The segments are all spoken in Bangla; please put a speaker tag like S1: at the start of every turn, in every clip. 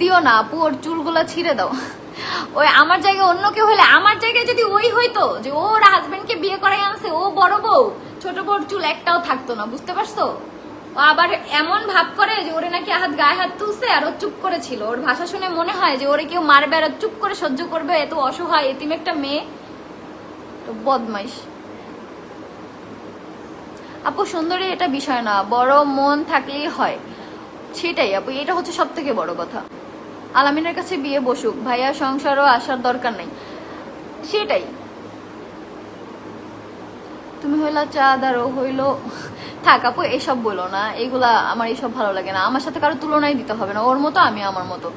S1: দিও না, আপু, ওর চুলগুলো ছিঁড়ে দাও। ওই আমার জায়গায় অন্য কেউ হলে, আমার জায়গায় যদি ওই হইতো যে ওর হাজবেন্ডকে বিয়ে করাই আনছে, ও বড় বউ, ছোট বউর চুল একটাও থাকতো না, বুঝতে পারছ? ও আবার এমন ভাব করে যে ওরে নাকি হাত গায়ে হাত তুলছে আর ও চুপ করেছিল। ওর ভাষা শুনে মনে হয় যে ওরে কেউ মারবে আর চুপ করে সহ্য করবে, এত অসহায়, এতিম একটা মেয়ে। তো বদমাইশ। আপু, সুন্দরী এটা বিষয় না, বড় মন থাকলেই হয়। সেটাই আপু, এটা হচ্ছে সব থেকে বড় কথা। আলামিনের কাছে বিয়ে বসুক, ভাইয়া সংসারও আসার দরকার নাই। সেটাই। তুমি হইলা চা আর হইল হইল থাক আপু, এসব বলো না, এগুলা আমার এইসব ভালো লাগে না, আমার সাথে কারও তুলনাই দিতে হবে না, ওর মতো আমি আমার মতো।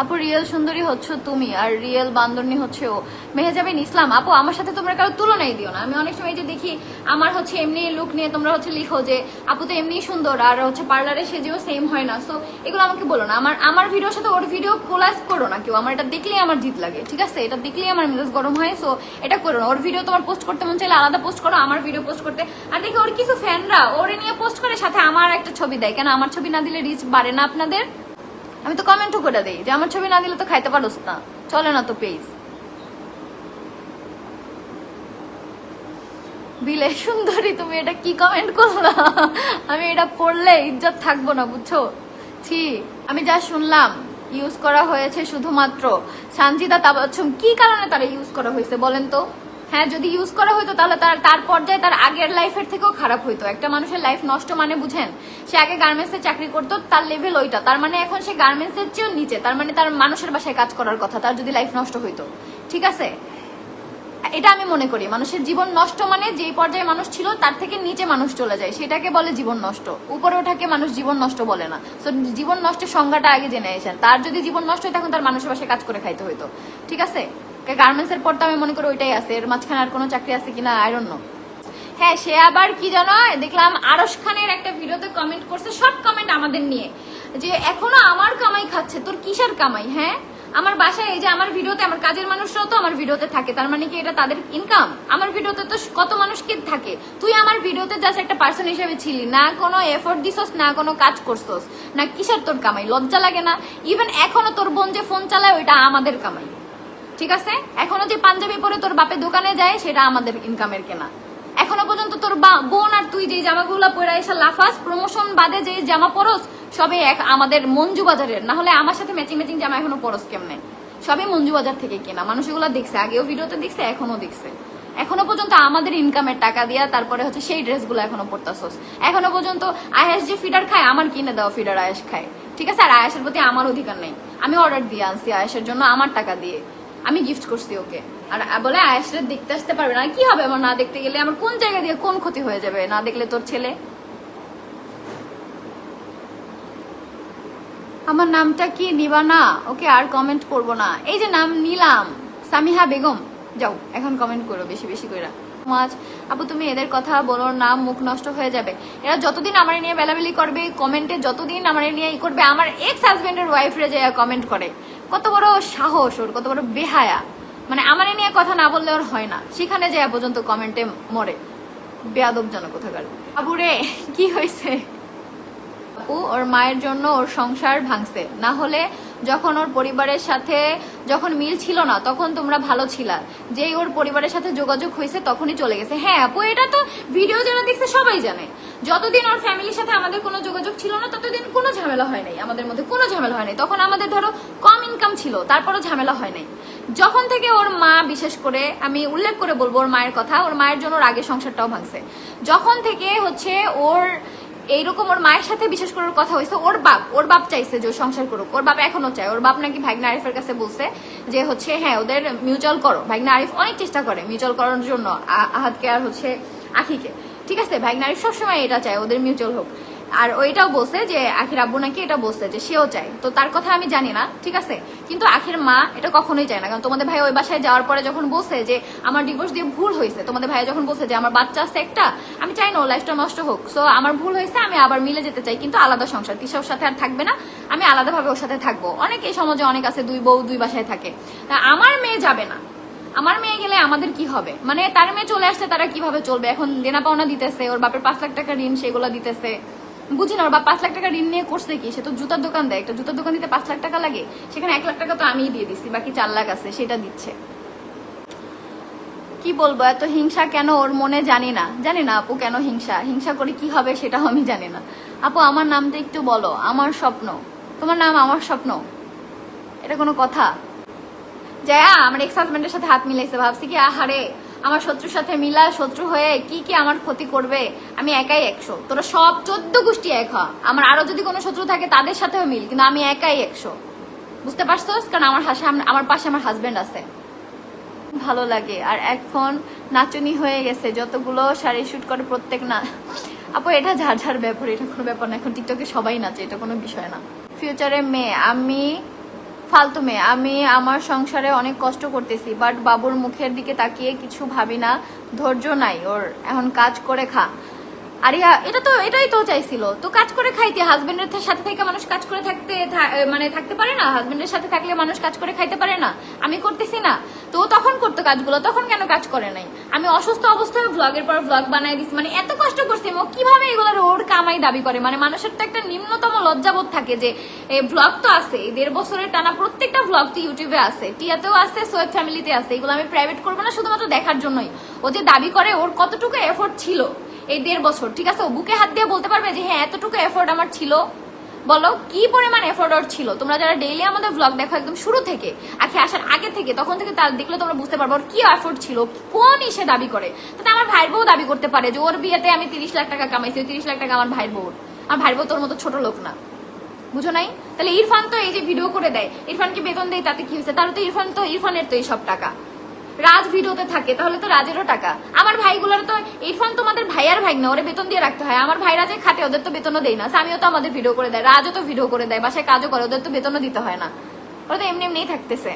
S1: আপু, রিয়েল সুন্দরী হচ্ছে তুমি, আর রিয়েল বান্দরনি হচ্ছে ও। মেহেজাবিন ইসলাম, আপু, আমার সাথে তোমরা কারও তুলনাই দিও না, আমি অনেক সময় যে দেখি আমার হচ্ছে এমনি লুক নিয়ে তোমরা হচ্ছে লিখো যে, আপু তো এমনি সুন্দর, আর হচ্ছে পার্লারে সেজেও সেম হয় না সো এগুলো আমাকে বলো না, আমার আমার ভিডিওর সাথে ওর ভিডিও কোলাজ করো না কেউ, আমার এটা দেখলেই আমার জিত লাগে, ঠিক আছে? এটা দেখলেই আমার মেজাজ গরম হয় সো এটা করো না, ওর ভিডিও তোমার পোস্ট করতে মন চাইলে আলাদা পোস্ট করো, আমার ভিডিও পোস্ট করতে। আর দেখি ওর কিছু ফ্যানরা ওরে নিয়ে পোস্ট করে সাথে আমার একটা ছবি দেয়। কেন আমার ছবি না দিলে রিচ বাড়ে না আপনাদের? আমি তো কমেন্টও করে দিই যে, আমার ছবি না দিলে তো খাইতে পারোস না। চলে না তো পেজ বিলে সুন্দরী, তুমি এটা কি কমেন্ট করলা? আমি এটা পড়লে ইজ্জত থাকব না, বুঝছ? ছি, আমি যা শুনলাম ইউজ করা হয়েছে শুধুমাত্র। সানজিদা তাবাচ্ছুম, কি কারণে তারা ইউজ করা হয়েছে বলেন তো? হ্যাঁ যদি ইউজ করা হতো তাহলে তার তার পর্যায়ে তার আগের লাইফের থেকেও খারাপ হইতো। একটা মানুষের লাইফ নষ্ট মানে বুঝেন, সে আগে গার্মেন্টসে চাকরি করতো, তার লেভেল ওইটা। তার মানে এখন সে গার্মেন্টসের চেয়েও নিচে। তার মানে তার মানুষের বাসায় কাজ করার কথা, তার যদি লাইফ নষ্ট হইতো। ঠিক আছে? এটা আমি মনে করি। মানুষের জীবন নষ্ট মানে যেই পর্যায়ে মানুষ ছিল, তার থেকে নিচে মানুষ চলে যায়। সেটাকে বলে জীবন নষ্ট। উপরে ওঠাকে মানুষ জীবন নষ্ট বলে না। তো জীবন নষ্টের সংজ্ঞাটা আগে জেনে এসেন তার যদি জীবন নষ্ট হয়, তখন তার মানুষের বাসায় কাজ করে খাইতে হইতো। ঠিক আছে? গার্মেন্টস এর পর তো আমি মনে করি ওইটাই আছে। এর মাঝখানে আর কোনো চাকরি আছে কিনা আয়রন নো হ্যাঁ সে আবার কি জানো, দেখলাম আরশ খানের একটা ভিডিওতে কমেন্ট করছে, সব কমেন্ট আমাদের নিয়ে। যে এখনও আমার কামাই খাচ্ছে, তোর কিসের কামাই হ্যাঁ? আমার বাসায় এই যে আমার ভিডিওতে, আমার কাজের মানুষরাও তো আমার ভিডিওতে থাকে, তার মানে কি এটা তাদের ইনকাম আমার ভিডিওতে তো কত মানুষ কি থাকে? তুই আমার ভিডিওতে জাস্ট একটা পার্সন হিসেবে ছিলি, না কোনো এফোর্ট দিছস, না কোনো কাজ করছস, না কিসের তোর কামাই? লজ্জা লাগে না? ইভেন এখনও তোর বোন যে ফোন চালায়, ওইটা আমাদের কামাই। ঠিক আছে? এখনও যে পাঞ্জাবি পরে তোর বাপের দোকানে যায়, সেটা আমাদের ইনকামের কেনা। এখনও পর্যন্ত তোর বোন আর তুই যে জামাগুলো পরে এসে লাফাস প্রমোশন বাদে যে জামা পরস, সবে এক আমাদের মঞ্জু বাজারের। না হলে আমার সাথে ম্যাচিং ম্যাচিং জামা এখনও পরস কেমনে? সবই মঞ্জু বাজার থেকে কেনা। মানুষ এগুলো দেখছে, আগেও ভিডিওতে দেখছে, এখনও দেখছে। এখনও পর্যন্ত আমাদের ইনকামের টাকা দিয়া তারপরে হচ্ছে সেই ড্রেসগুলো এখনও পরতাছস। এখনও পর্যন্ত আয়াস যে ফিডার খায়, আমার কিনে দেওয়া ফিডার আয়াস খায়। ঠিক আছে? আর আয়াসের প্রতি আমার অধিকার নেই। আমি অর্ডার দিয়ে আনছি আয়াসের জন্য, আমার টাকা দিয়ে। আমি গিফট করছি ওকে। আর বলে আয়াসের দেখতে আসতে পারবে না। কি হবে আমার না দেখতে গেলে? আমার কোন জায়গা দিয়ে কোন ক্ষতি হয়ে যাবে? না দেখলে তোর ছেলে? আমার নামটা কি নিবা না ওকে আর কমেন্ট করব না। এই যে নাম নিলাম, সামিহা বেগম। যাও, এখন কমেন্ট করো বেশি বেশি করে। মাছ, আপু, তুমি এদের কথা বলো না মুখ নষ্ট হয়ে যাবে। এরা যতদিন আমার নিয়ে বেলাবেলি করবে কমেন্টে যতদিন আমার নিয়ে ই করবে, আমার এক্স হাজবেন্ডের ওয়াইফরে যে কমেন্ট করে। কত বড় সাহস ওর, কত বড় বেহায়া। মানে আমার নিয়ে কথা না বললে ওর হয় না। সেখানে যে পর্যন্ত কমেন্টে মরে। বেয়াদব জন কোথাকার। বাবুরে কি হয়েছে? আপু ওর মায়ের জন্য ওর সংসার ভাঙছে। না হলে যখন ওর পরিবারের সাথে যখন মিল ছিল না, তখন তোমরা ভালো ছিলা। যেই ওর পরিবারের সাথে যোগাযোগ হয়েছে, তখনই চলে গেছে। হ্যাঁ আপু, এটা তো ভিডিও যারা দেখছে সবাই জানে। যতদিন ওর ফ্যামিলির সাথে আমাদের কোনো যোগাযোগ ছিল না, ততদিন কোনো ঝামেলা হয় নাই আমাদের মধ্যে, কোনো ঝামেলা হয় নাই। তখন আমাদের ধরো কম ইনকাম ছিল, তারপরও ঝামেলা হয় নাই। যখন থেকে ওর মা, বিশেষ করে আমি উল্লেখ করে বলব ওর মায়ের কথা, ওর মায়ের জন্য ওর আগে সংসারটাও ভাঙছে। যখন থেকে হচ্ছে ওর এইরকম ওর মায়ের সাথে বিশেষ করে কথা হয়েছে, ওর বাপ ওর বাপ চাইছে যে সংসার করুক। ওর বাপ এখনও চায়, ওর বাপ নাকি ভাগনা আরিফের কাছে বলছে যে হচ্ছে হ্যাঁ ওদের মিউচুয়াল করো। ভাগনা আরিফ অনেক চেষ্টা করে মিউচুয়াল করার জন্য আহাতকে আর হচ্ছে আখিকে। ঠিক আছে, ভাগনা আরিফ সবসময় এটা চায়, ওদের মিউচুয়াল হোক। আর ওইটাও বলছে যে আখির আব্বু নাকি এটা বলছে যে সেও চায়। তো তার কথা আমি জানি না, ঠিক আছে? কিন্তু আখির মা এটা কখনোই চায় না। কারণ তোমাদের ভাই ওই বাসায় যাওয়ার পরে যখন বলছে যে আমার ডিভোর্স দিয়ে ভুল হয়েছে, তোমাদের ভাই যখন বলছে যে আমার বাচ্চা আছে একটা, আমি চাই না ওর লাইফটা নষ্ট হোক। সো আমার ভুল হয়েছে, আমি আবার মিলে যেতে চাই, কিন্তু আলাদা সংসার। তিসার সাথে আর থাকবে না? আমি আলাদাভাবে ওর সাথে থাকব। অনেক এই সমাজে অনেক আছে, দুই বউ দুই বাসায় থাকে। আমার মেয়ে যাবে না। আমার মেয়ে গেলে আমাদের কি হবে? মানে তার মেয়ে চলে আসলে তারা কীভাবে চলবে? এখন দেনা পাওনা দিতেছে, ওর বাপের পাঁচ লাখ টাকা ঋণ সেগুলো দিতেছে। বুঝি না বা পাঁচ লাখ টাকা ঋণ নিয়ে করছে কি? সে তো জুতার দোকান দেয়, একটা জুতার দোকান দিতে পাঁচ লাখ টাকা লাগে, সেখানে এক লাখ টাকা তো আমিই দিয়ে দিচ্ছি বাকি চার লাখ আছে, সেটা দিচ্ছে। কি বলব, এত হিংসা কেন ওর মনে জানি না। জানি না আপু কেন হিংসা হিংসা করে কি হবে সেটাও আমি জানি না। আপু, আমার নামটা একটু বলো, আমার স্বপ্ন। তোমার নাম আমার স্বপ্ন? এটা কোনো কথা? জয়া, আমার এক্স হাজবেন্ডের সাথে হাত মিলাইছে, ভাবছি কি, আহারে। আমার শত্রুর সাথে মিলা, শত্রু হয়ে কি কি আমার ক্ষতি করবে? আমি একাই একশো। তোরা সব চোদ্দ গোষ্ঠী এক হ। আমার আরও যদি কোনো শত্রু থাকে, তাদের সাথেও মিল, কিন্তু আমি একাই একশো। বুঝতে পারছোস? কারণ আমার আমার পাশে আমার হাজবেন্ড আছে। ভালো লাগে। আর এখন নাচনি হয়ে গেছে। যতগুলো শাড়ি শুট করে প্রত্যেক না আপু, এটা ঝাড় ঝাড় ব্যাপার। এটা কোনো ব্যাপার না। এখন টিকটকে সবাই নাচে। এটা কোনো বিষয় না। ফিউচারে মেয়ে। আমি ফালতু মেয়ে। আমি আমার সংসারে অনেক কষ্ট করতেছি বাট বাবুর মুখের দিকে তাকিয়ে কিছু ভাবি না, ধৈর্য নাই ওর। এখন কাজ করে খা। আরে এটা তো, এটাই তো চাইছিল। তো কাজ করে খাইতে হাজবেন্ডের সাথে থেকে মানুষ কাজ করে থাকতে মানে থাকতে পারে না? হাজবেন্ডের সাথে থাকলে মানুষ কাজ করে খাইতে পারে না? আমি করতেছি না। তো তখন করতো কাজগুলো, তখন কেন কাজ করে নাই? আমি অসুস্থ অবস্থায় ভ্লগের পর ভ্লগ বানাই দিছি মানে এত কষ্ট করছি ও কীভাবে এগুলো ওর কামাই দাবি করে। মানে মানুষের তো একটা নিম্নতম লজ্জাবোধ থাকে যে ভ্লগ তো আছে, এই দেড় বছরের টানা প্রত্যেকটা ভ্লগ তো ইউটিউবে আছে, টিয়াতেও আছে সোয়েব ফ্যামিলিতে আছে, এগুলো আমি প্রাইভেট করব না, শুধুমাত্র দেখার জন্যই। ও যে দাবি করে, ওর কতটুকু এফোর্ট ছিল এই দেড় বছর, ঠিক আছে? ও বুকে হাত দিয়ে বলতে পারবে যে হ্যাঁ এতটুকু এফোর্ট আমার ছিল। বলো, কি পরিমাণ এফোর্ট ছিল? তোমরা যারা ডেইলি আমাদের ভ্লগ দেখো একদম শুরু থেকে আখি আসার আগে থেকে, তখন থেকে তার দেখলে তোমরা বুঝতে পারব কি এফোর্ট ছিল, কোন ইসে দাবি করে। তাতে আমার ভাইয়ের বউ দাবি করতে পারে যে, ওর বিয়েতে আমি তিরিশ লাখ টাকা কামাইছি তিরিশ লাখ টাকা আমার ভাইয়ের বউর। আমার ভাইয়ের বউ তোর মতো ছোট লোক না। বুঝো নাই? তাহলে ইরফান তো এই যে ভিডিও করে দেয়, ইরফানকে বেতন দেয়, তাতে কি হয়েছে? তাহলে তো ইরফান তো, ইরফানের তো এই সব টাকা। রাজ ভিডিওতে থাকে, তাহলে তো রাজেরও টাকা। আমার ভাইগুলোর তো ইরফান তোমাদের ভাইয়ার ভাই না ওরে বেতন দিয়ে রাখতে হয়। আমার ভাইরা যে খাটে, ওদের তো বেতনও দেয় না। আমিও তো আমাদের ভিডিও করে দেয়, রাজও তো ভিডিও করে দেয়, বাসায় কাজও করে, ওদের তো বেতনও দিতে হয় না। ওরা তো এমনি এমনিই থাকতেছে।